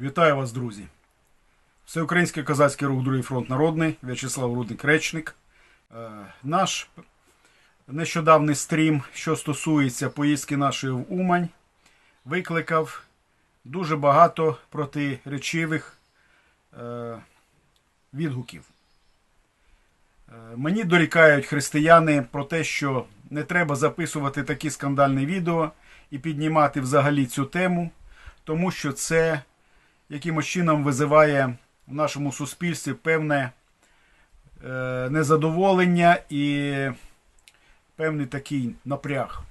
Вітаю вас, друзі! Всеукраїнський козацький рух Другий фронт народний, В'ячеслав Рудник Речник. Е, Наш нещодавний стрім, що стосується поїздки нашої в Умань, викликав дуже багато протиречивих е, відгуків. Е, Мені дорікають християни про те, що не треба записувати такі скандальні відео і піднімати взагалі цю тему, тому що це якимось чином визиває в нашому суспільстві певне е, незадоволення і певний такий напряг.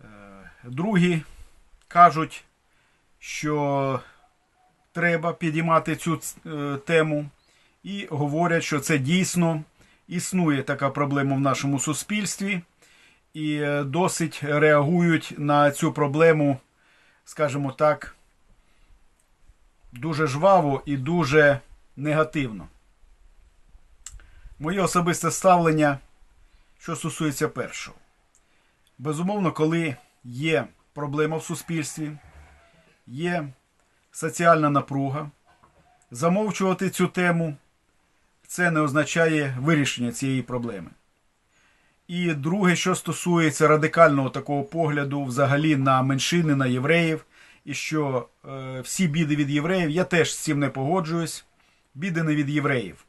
Е, другі кажуть, що треба підіймати цю е, тему, і говорять, що це дійсно існує така проблема в нашому суспільстві, і досить реагують на цю проблему, скажімо так, дуже жваво і дуже негативно. Моє особисте ставлення, що стосується першого. Безумовно, коли є проблема в суспільстві, є соціальна напруга, замовчувати цю тему це не означає вирішення цієї проблеми. І друге, що стосується радикального такого погляду взагалі на меншини, на євреїв, і що е, всі біди від євреїв, я теж з цим не погоджуюсь. Біди не від євреїв,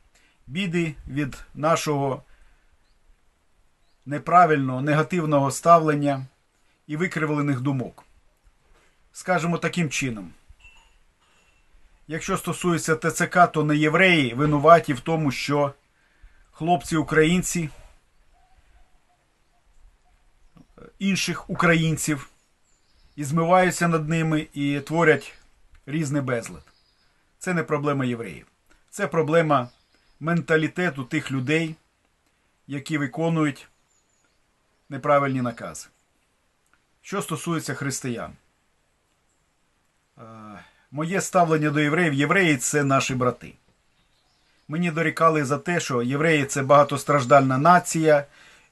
біди від нашого неправильного, негативного ставлення і викривлених думок. Скажемо таким чином. Якщо стосується ТЦК, то не євреї винуваті в тому, що хлопці українці інших українців і змиваються над ними і творять різний безлад. Це не проблема євреїв. Це проблема менталітету тих людей, які виконують неправильні накази. Що стосується християн, Е, моє ставлення до євреїв, євреї це наші брати. Мені дорікали за те, що євреї це багатостраждальна нація,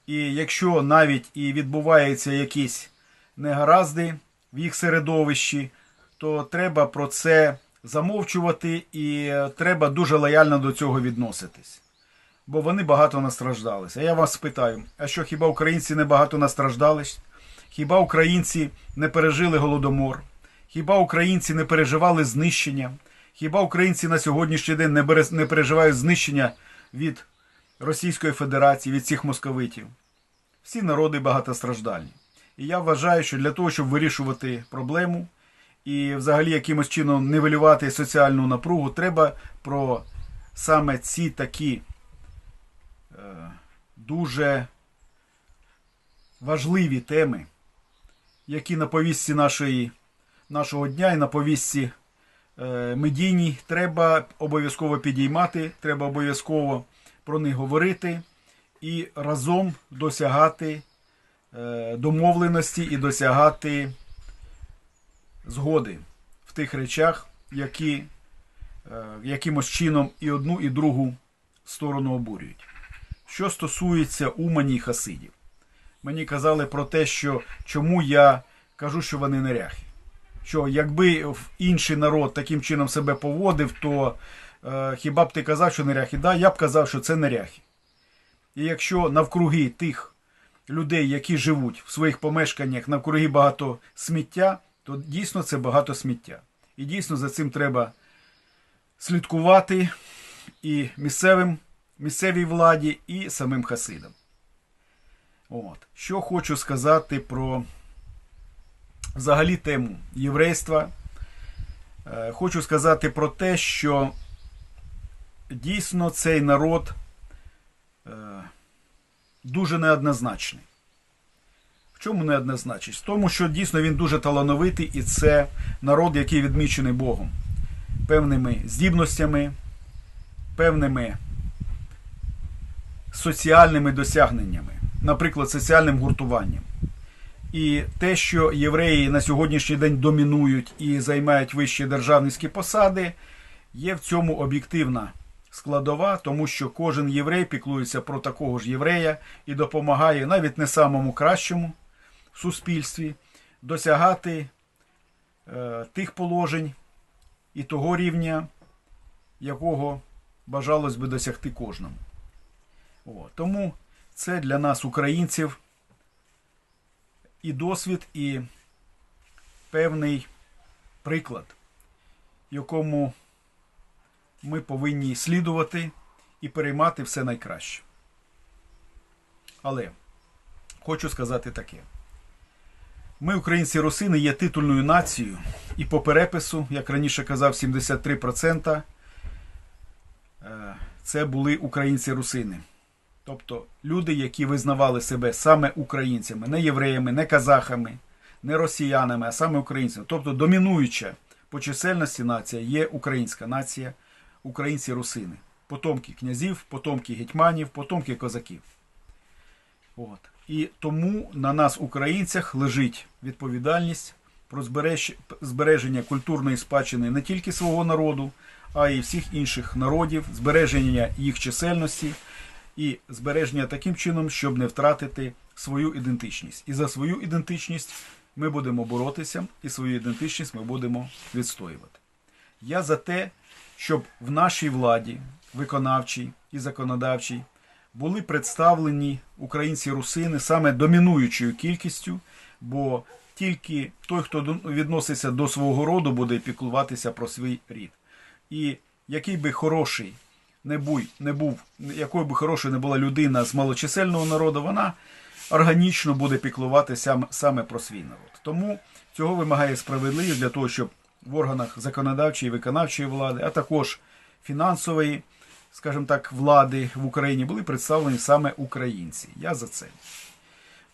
і якщо навіть і відбуваються якісь негаразди в їх середовищі, то треба про це замовчувати і треба дуже лояльно до цього відноситись. Бо вони багато настраждалися. А я вас спитаю: а що хіба українці не багато настраждались? Хіба українці не пережили голодомор? Хіба українці не переживали знищення? Хіба українці на сьогоднішній день не переживають знищення від Російської Федерації, від цих московитів? Всі народи багатостраждальні. І я вважаю, що для того, щоб вирішувати проблему і взагалі якимось чином нивелювати соціальну напругу, треба про саме ці такі е, дуже важливі теми, які на повістці нашої, нашого дня і на повістці е, медійній, треба обов'язково підіймати, треба обов'язково про них говорити і разом досягати домовленості і досягати згоди в тих речах, які е, якимось чином і одну, і другу сторону обурюють. Що стосується Умані і Хасидів, мені казали про те, що чому я кажу, що вони неряхи. Що якби інший народ таким чином себе поводив, то е, хіба б ти казав, що неряхи? Да, я б казав, що це неряхи. І якщо навкруги тих людей, які живуть в своїх помешканнях, навкруги багато сміття, то дійсно це багато сміття. І дійсно за цим треба слідкувати і місцевим, місцевій владі, і самим хасидам. От. Що хочу сказати про взагалі тему єврейства. Е, Хочу сказати про те, що дійсно цей народ дуже неоднозначний. В чому неоднозначність? В тому, що дійсно він дуже талановитий, і це народ, який відмічений Богом певними здібностями, певними соціальними досягненнями, наприклад, соціальним гуртуванням. І те, що євреї на сьогоднішній день домінують і займають вищі державницькі посади, є в цьому об'єктивна складова, тому що кожен єврей піклується про такого ж єврея і допомагає навіть не самому кращому суспільстві досягати е, тих положень, і того рівня, якого бажалось би досягти кожному. О, тому це для нас, українців, і досвід, і певний приклад, якому ми повинні слідувати і переймати все найкраще. Але хочу сказати таке. Ми, українці русини, є титульною нацією, і по перепису, як раніше казав, 73% е, це були українці-русини. Тобто люди, які визнавали себе саме українцями, не євреями, не казахами, не росіянами, а саме українцями. Тобто домінуюча по чисельності нація є українська нація, українці-русини. Потомки князів, потомки гетьманів, потомки козаків. От. І тому на нас, українцях, лежить відповідальність про збереж- збереження культурної спадщини не тільки свого народу, а й всіх інших народів, збереження їх чисельності і збереження таким чином, щоб не втратити свою ідентичність. І за свою ідентичність ми будемо боротися, і свою ідентичність ми будемо відстоювати. Я за те, щоб в нашій владі, виконавчій і законодавчій, були представлені українці-русини саме домінуючою кількістю, бо тільки той, хто відноситься до свого роду, буде піклуватися про свій рід. І який би хороший не був, не був, якою би хорошою не була людина з малочисельного народу, вона органічно буде піклуватися саме про свій народ. Тому цього вимагає справедливість для того, щоб в органах законодавчої і виконавчої влади, а також фінансової, скажімо так, влади в Україні були представлені саме українці. Я за це.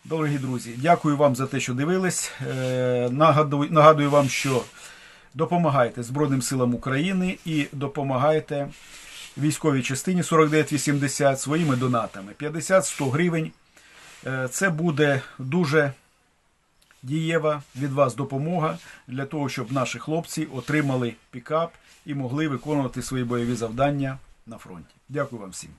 Дорогі друзі, дякую вам за те, що дивились. Е, Нагадую, нагадую вам, що допомагайте Збройним силам України і допомагайте військовій частині 4980 своїми донатами. 50-100 гривень. Е, Це буде дуже дієва від вас допомога для того, щоб наші хлопці отримали пікап і могли виконувати свої бойові завдання на фронті. Дякую вам всім.